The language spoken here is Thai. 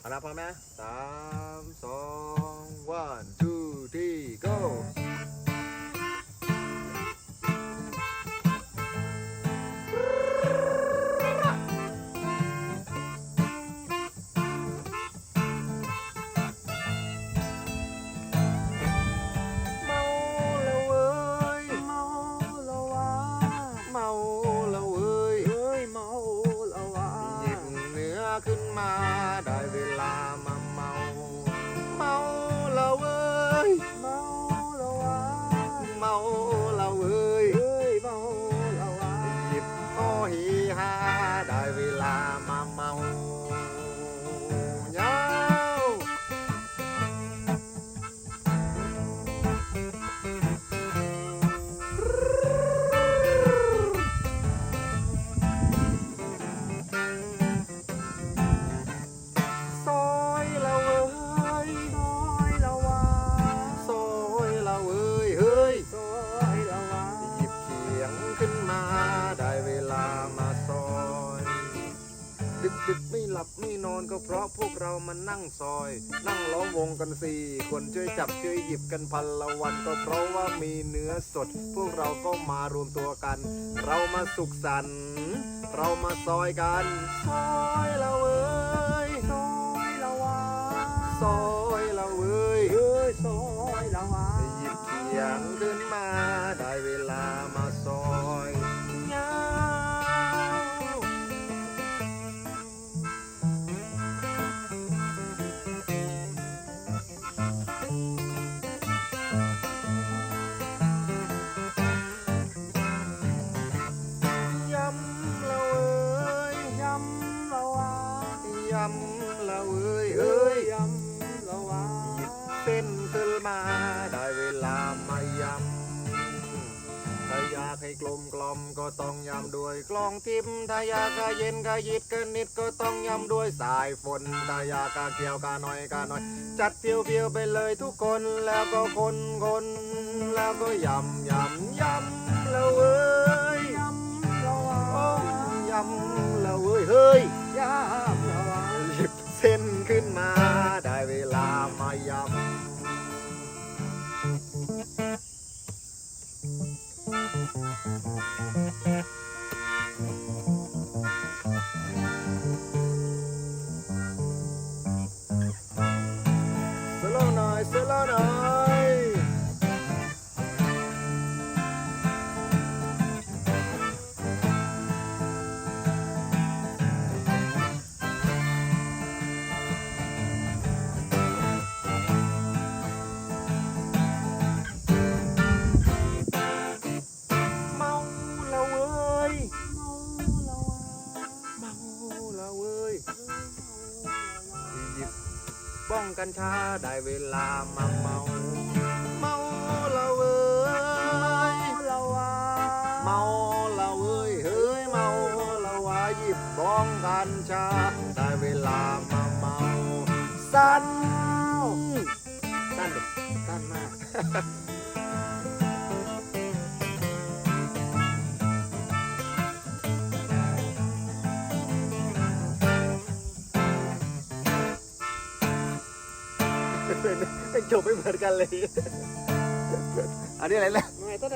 เอาละพร้อมไหมสามสอง one two three go เมาแล้วเว้ยเดึกดึกๆไม่หลับไม่นอนก็เพราะพวกเรามานั่งซอย นั่งล้อมวงกันสี่คนช่วยจับช่วยหยิบกันพันละวันก็เพราะว่ามีเนื้อสด พวกเราก็มารวมตัวกัน เรามาสุขสันต์เรามาซอยกันซอยละเว้ยซอยแล้ววะซอยละเว้ยเอ้ยซอยแล้ววะหยิบเขียงขึ้นมาได้เวลามาซอยำละเว้ยเอ้ยยำแล้ววะหยิบเส้นขึ้นมาได้เวลามายำถ้าอยากให้กลมกลอมก็ต้องยำด้วยกลองทิมถ้าอยากกะเย็นกะยิดกันนิดก็ต้องยำด้วยสายฝนถ้าอยากกะเกี่ยวกะหน่อยกะหน่อย จัดเพียวเพียวไปเลยทุกคนแล้วก็คนคนแล้วก็ยำยำยำละเว้ย สโกัญชาได้เวลามาเมา เมาละเว้ยละวาเมาละเว้ยเฮ้ยเมาละวาหยิบบ้องกัญชาได้เวลามาเมาสั้นสั้นดิสั้นมาก เป็นจบไม่เหมือนกันเลย อันนี้อะไรนะ ไม่ต้อง